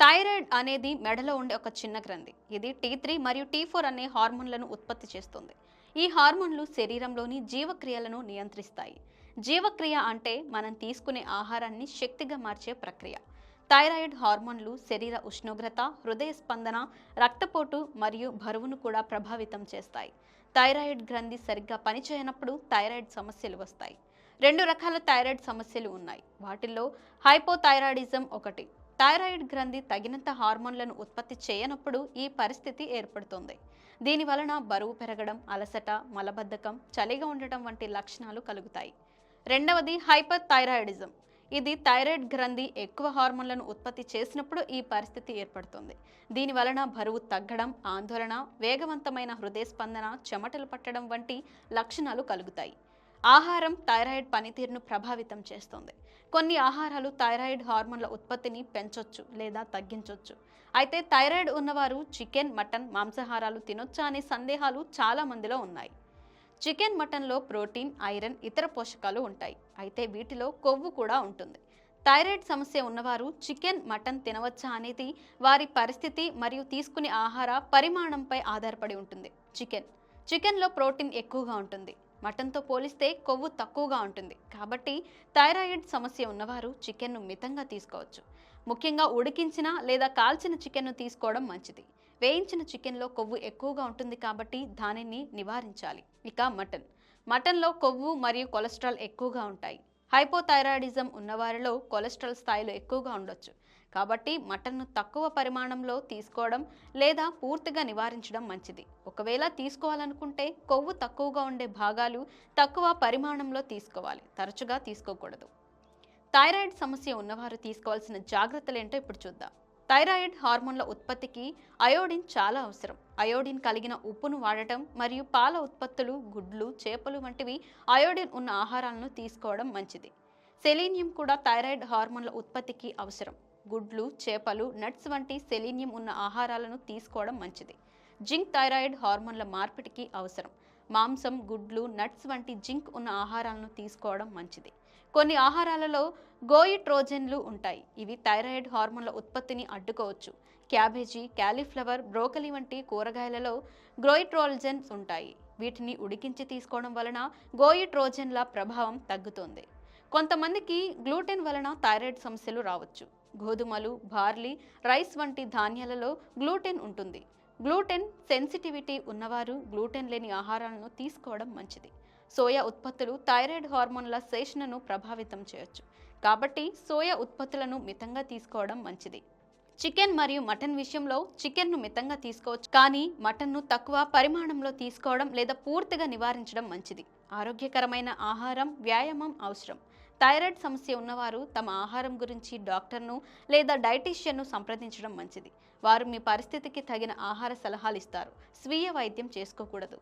Thyroid అనేది మెడలో ఉండే ఒక చిన్న గ్రంథి. ఇది టీ త్రీ మరియు టీ ఫోర్ అనే హార్మోన్లను ఉత్పత్తి చేస్తుంది. ఈ హార్మోన్లు శరీరంలోని జీవక్రియలను నియంత్రిస్తాయి. జీవక్రియ అంటే మనం తీసుకునే ఆహారాన్ని శక్తిగా మార్చే ప్రక్రియ. థైరాయిడ్ హార్మోన్లు శరీర ఉష్ణోగ్రత హృదయ స్పందన రక్తపోటు మరియు బరువును కూడా ప్రభావితం చేస్తాయి. థైరాయిడ్ గ్రంథి సరిగ్గా పనిచేయనప్పుడు థైరాయిడ్ సమస్యలు వస్తాయి. రెండు రకాల థైరాయిడ్ సమస్యలు ఉన్నాయి. వాటిల్లో హైపోథైరాయిడిజం ఒకటి థైరాయిడ్ గ్రంథి తగినంత హార్మోన్లను ఉత్పత్తి చేయనప్పుడు ఈ పరిస్థితి ఏర్పడుతుంది. దీని వలన బరువు పెరగడం అలసట మలబద్ధకం చలిగా ఉండటం వంటి లక్షణాలు కలుగుతాయి. రెండవది హైపర్ థైరాయిడిజం ఇది థైరాయిడ్ గ్రంథి ఎక్కువ హార్మోన్లను ఉత్పత్తి చేసినప్పుడు ఈ పరిస్థితి ఏర్పడుతుంది. దీని వలన బరువు తగ్గడం ఆందోళన వేగవంతమైన హృదయ స్పందన చెమటలు పట్టడం వంటి లక్షణాలు కలుగుతాయి. ఆహారం థైరాయిడ్ పనితీరును ప్రభావితం చేస్తుంది. కొన్ని ఆహారాలు థైరాయిడ్ హార్మోన్ల ఉత్పత్తిని పెంచొచ్చు లేదా తగ్గించవచ్చు అయితే థైరాయిడ్ ఉన్నవారు చికెన్ మటన్ మాంసాహారాలు తినొచ్చా అనే సందేహాలు చాలా మందిలో ఉన్నాయి. చికెన్ మటన్లో ప్రోటీన్ ఐరన్ ఇతర పోషకాలు ఉంటాయి. అయితే వీటిలో కొవ్వు కూడా ఉంటుంది. థైరాయిడ్ సమస్య ఉన్నవారు చికెన్ మటన్ తినవచ్చా అనేది వారి పరిస్థితి మరియు తీసుకునే ఆహార పరిమాణంపై ఆధారపడి ఉంటుంది. చికెన్ చికెన్లో ప్రోటీన్ ఎక్కువగా ఉంటుంది. మటన్తో పోలిస్తే కొవ్వు తక్కువగా ఉంటుంది. కాబట్టి థైరాయిడ్ సమస్య ఉన్నవారు చికెన్ను మితంగా తీసుకోవచ్చు. ముఖ్యంగా ఉడికించిన లేదా కాల్చిన చికెన్ను తీసుకోవడం మంచిది. వేయించిన చికెన్లో కొవ్వు ఎక్కువగా ఉంటుంది కాబట్టి దానిని నివారించాలి. ఇక మటన్. మటన్లో కొవ్వు మరియు కొలెస్ట్రాల్ ఎక్కువగా ఉంటాయి. హైపోథైరాయిడిజం ఉన్నవారిలో కొలెస్ట్రాల్ స్థాయిలు ఎక్కువగా ఉండొచ్చు. కాబట్టి మటన్ను తక్కువ పరిమాణంలో తీసుకోవడం లేదా పూర్తిగా నివారించడం మంచిది. ఒకవేళ తీసుకోవాలనుకుంటే కొవ్వు తక్కువగా ఉండే భాగాలు తక్కువ పరిమాణంలో తీసుకోవాలి. తరచుగా తీసుకోకూడదు. థైరాయిడ్ సమస్య ఉన్నవారు తీసుకోవాల్సిన జాగ్రత్తలు ఏంటో ఇప్పుడు చూద్దాం. థైరాయిడ్ హార్మోన్ల ఉత్పత్తికి అయోడిన్ చాలా అవసరం. అయోడిన్ కలిగిన ఉప్పును వాడటం మరియు పాల ఉత్పత్తులు గుడ్లు చేపలు వంటివి అయోడిన్ ఉన్న ఆహారాలను తీసుకోవడం మంచిది. సెలీనియం కూడా థైరాయిడ్ హార్మోన్ల ఉత్పత్తికి అవసరం. గుడ్లు చేపలు నట్స్ వంటి సెలీనియం ఉన్న ఆహారాలను తీసుకోవడం మంచిది. జింక్ థైరాయిడ్ హార్మోన్ల మార్పిడికి అవసరం. మాంసం గుడ్లు నట్స్ వంటి జింక్ ఉన్న ఆహారాలను తీసుకోవడం మంచిది. కొన్ని ఆహారాలలో గోయిట్రోజెన్లు ఉంటాయి. ఇవి థైరాయిడ్ హార్మోన్ల ఉత్పత్తిని అడ్డుకోవచ్చు. క్యాబేజీ క్యాలీఫ్లవర్ బ్రోకలీ వంటి కూరగాయలలో గ్రోయిట్రోజెన్స్ ఉంటాయి. వీటిని ఉడికించి తీసుకోవడం వలన గోయిట్రోజెన్ల ప్రభావం తగ్గుతుంది. కొంతమందికి గ్లూటెన్ వలన థైరాయిడ్ సమస్యలు రావచ్చు. గోధుమలు బార్లీ రైస్ వంటి ధాన్యాలలో గ్లూటెన్ ఉంటుంది. గ్లూటెన్ సెన్సిటివిటీ ఉన్నవారు గ్లూటెన్ లేని ఆహారాలను తీసుకోవడం మంచిది. సోయా ఉత్పత్తులు థైరాయిడ్ హార్మోన్ల శేషణను ప్రభావితం చేయొచ్చు. కాబట్టి సోయా ఉత్పత్తులను మితంగా తీసుకోవడం మంచిది. చికెన్ మరియు మటన్ విషయంలో చికెన్ను మితంగా తీసుకోవచ్చు. కానీ మటన్ను తక్కువ పరిమాణంలో తీసుకోవడం లేదా పూర్తిగా నివారించడం మంచిది. ఆరోగ్యకరమైన ఆహారం వ్యాయామం అవసరం. థైరాయిడ్ సమస్య ఉన్నవారు తమ ఆహారం గురించి డాక్టర్ను లేదా డైటీషియన్ను సంప్రదించడం మంచిది. వారు మీ పరిస్థితికి తగిన ఆహార సలహాలు ఇస్తారు. స్వీయ వైద్యం చేసుకోకూడదు.